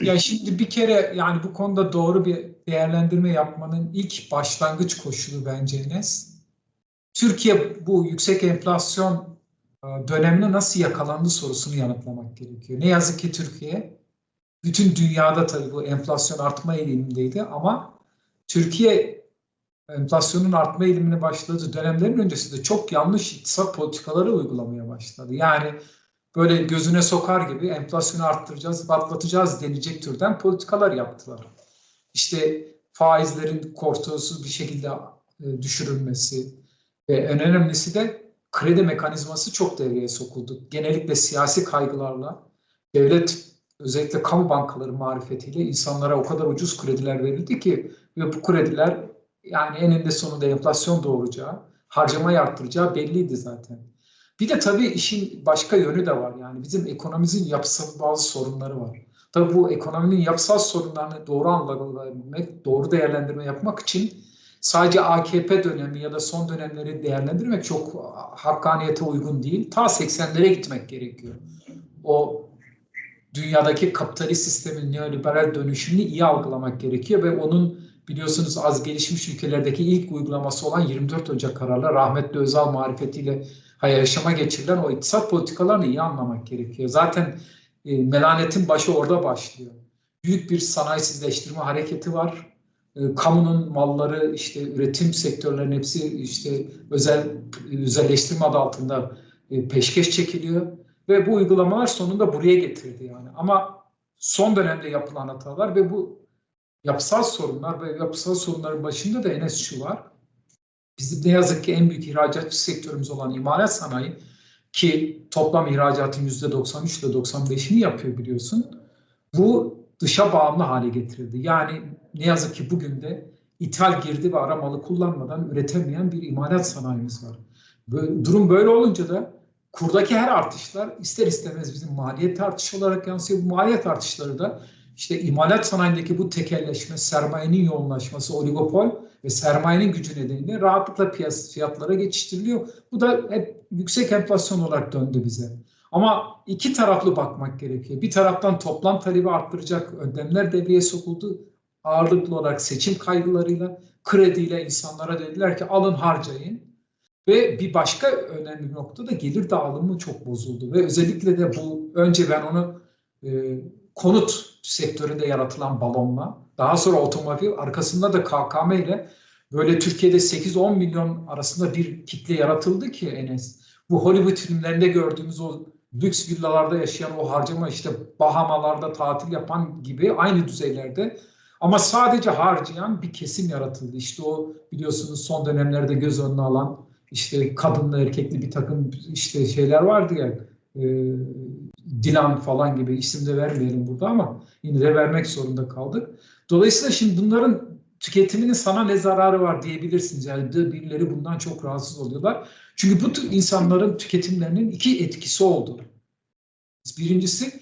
Ya şimdi bir kere yani bu konuda doğru bir değerlendirme yapmanın ilk başlangıç koşulu bence Enes. Türkiye bu yüksek enflasyon e, dönemine nasıl yakalandı sorusunu yanıtlamak gerekiyor. Ne yazık ki Türkiye bütün dünyada tabii bu enflasyon artma eğilimindeydi ama Türkiye enflasyonun artma eğilimine başladığı dönemlerin öncesinde çok yanlış iktisat politikaları uygulamaya başladı. Yani böyle gözüne sokar gibi enflasyonu arttıracağız, batlatacağız denecek türden politikalar yaptılar. İşte faizlerin kortosuz bir şekilde e, düşürülmesi ve en önemlisi de kredi mekanizması çok devreye sokuldu. Genellikle siyasi kaygılarla devlet özellikle kamu bankaları marifetiyle insanlara o kadar ucuz krediler verildi ki ve bu krediler yani eninde sonunda enflasyon doğuracağı, harcamayı arttıracağı belliydi zaten. Bir de tabii işin başka yönü de var. Yani bizim ekonomimizin yapısal bazı sorunları var. Tabii bu ekonominin yapısal sorunlarını doğru anlayabilmek, doğru değerlendirme yapmak için sadece AKP dönemi ya da son dönemleri değerlendirmek çok hakkaniyete uygun değil. Ta 80'lere gitmek gerekiyor. O dünyadaki kapitalist sistemin neoliberal dönüşümünü iyi algılamak gerekiyor ve onun biliyorsunuz az gelişmiş ülkelerdeki ilk uygulaması olan 24 Ocak kararla rahmetli Özal marifetiyle yaşama geçirilen o iktisat politikalarını iyi anlamak gerekiyor. Zaten e, melanetin başı orada başlıyor. Büyük bir sanayisizleştirme hareketi var. E, kamunun malları işte üretim sektörlerinin hepsi işte özel özelleştirme adı altında e, peşkeş çekiliyor ve bu uygulamalar sonunda buraya getirdi yani. Ama son dönemde yapılan hatalar ve bu yapısal sorunlar ve yapısal sorunların başında da Enes şu var. Bizim ne yazık ki en büyük ihracatçı sektörümüz olan imalat sanayi ki toplam ihracatın %93 ile %95'ini yapıyor biliyorsun. Bu dışa bağımlı hale getirildi. Yani ne yazık ki bugün de ithal girdi ve aramalı kullanmadan üretemeyen bir imalat sanayimiz var. Böyle, durum böyle olunca da kurdaki her artışlar ister istemez bizim maliyet artışı olarak yansıyor. Bu maliyet artışları da işte imalat sanayindeki bu tekelleşme, sermayenin yoğunlaşması, oligopol ve sermayenin gücü nedeniyle rahatlıkla piyasa fiyatlara geçiştiriliyor. Bu da hep yüksek enflasyon olarak döndü bize. Ama iki taraflı bakmak gerekiyor. Bir taraftan toplam talebi arttıracak önlemler devreye sokuldu. Ağırlıklı olarak seçim kaygılarıyla, krediyle insanlara dediler ki alın harcayın. Ve bir başka önemli nokta da gelir dağılımı çok bozuldu. Ve özellikle de bu önce ben onu e, konut sektöründe yaratılan balonla, daha sonra otomobil, arkasında da KKM ile böyle Türkiye'de 8-10 milyon arasında bir kitle yaratıldı ki Enes. Bu Hollywood filmlerinde gördüğümüz o lüks villalarda yaşayan o harcama işte Bahamalarda tatil yapan gibi aynı düzeylerde ama sadece harcayan bir kesim yaratıldı. İşte o biliyorsunuz son dönemlerde göz önüne alan işte kadınlı erkekli bir takım işte şeyler vardı ya Dilan falan gibi isim de vermeyelim burada ama yine de vermek zorunda kaldık. Dolayısıyla şimdi bunların tüketiminin sana ne zararı var diyebilirsiniz. Yani birileri bundan çok rahatsız oluyorlar. Çünkü bu tür insanların tüketimlerinin iki etkisi oldu. Birincisi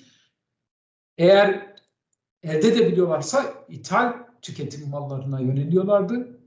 eğer elde edebiliyorlarsa ithal tüketim mallarına yöneliyorlardı.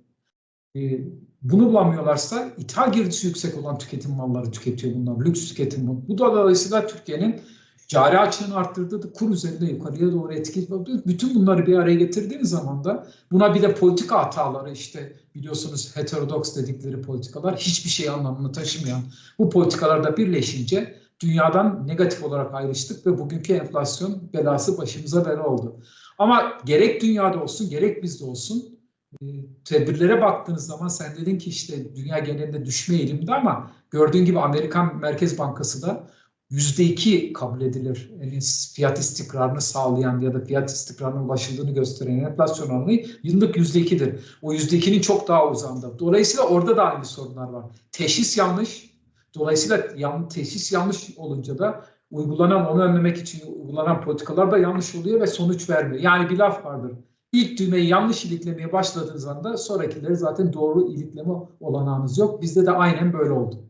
Ee, bunu bulamıyorlarsa ithal girdisi yüksek olan tüketim malları tüketiyor bunlar. Lüks tüketim bu. Bu da dolayısıyla Türkiye'nin cari açığını arttırdığı kur üzerinde yukarıya doğru etkili oldu. Bütün bunları bir araya getirdiğiniz zaman da buna bir de politika hataları işte biliyorsunuz heterodoks dedikleri politikalar hiçbir şey anlamını taşımayan bu politikalarda birleşince dünyadan negatif olarak ayrıştık ve bugünkü enflasyon belası başımıza bela oldu. Ama gerek dünyada olsun gerek bizde olsun e, tedbirlere baktığınız zaman sen dedin ki işte dünya genelinde düşme eğilimde ama gördüğün gibi Amerikan Merkez Bankası da yüzde iki kabul edilir. Yani fiyat istikrarını sağlayan ya da fiyat istikrarına ulaşıldığını gösteren enflasyon oranı yıllık yüzde ikidir. O yüzde ikinin çok daha uzağında. Dolayısıyla orada da aynı sorunlar var. Teşhis yanlış. Dolayısıyla yan, teşhis yanlış olunca da uygulanan onu önlemek için uygulanan politikalar da yanlış oluyor ve sonuç vermiyor. Yani bir laf vardır. İlk düğmeyi yanlış iliklemeye başladığınız anda sonrakileri zaten doğru ilikleme olanağınız yok. Bizde de aynen böyle oldu.